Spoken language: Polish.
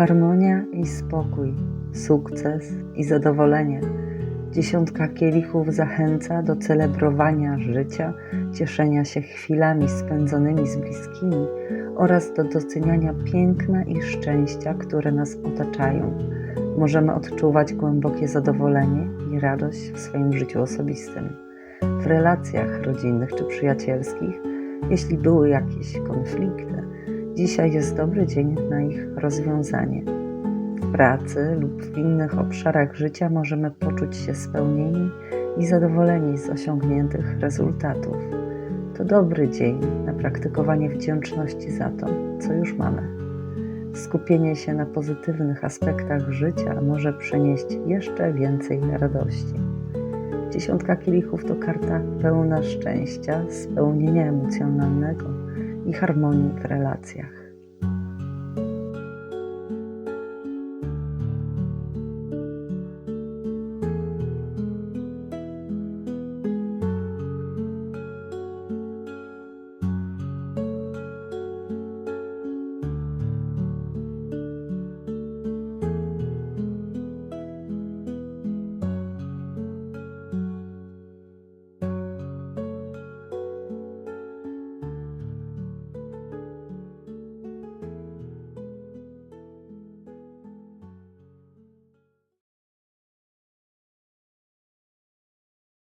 Harmonia i spokój, sukces i zadowolenie. Dziesiątka kielichów zachęca do celebrowania życia, cieszenia się chwilami spędzonymi z bliskimi oraz do doceniania piękna i szczęścia, które nas otaczają. Możemy odczuwać głębokie zadowolenie i radość w swoim życiu osobistym, w relacjach rodzinnych czy przyjacielskich, jeśli były jakieś konflikty. Dzisiaj jest dobry dzień na ich rozwiązanie. W pracy lub w innych obszarach życia możemy poczuć się spełnieni i zadowoleni z osiągniętych rezultatów. To dobry dzień na praktykowanie wdzięczności za to, co już mamy. Skupienie się na pozytywnych aspektach życia może przynieść jeszcze więcej radości. Dziesiątka kielichów to karta pełna szczęścia, spełnienia emocjonalnego i harmonii w relacjach.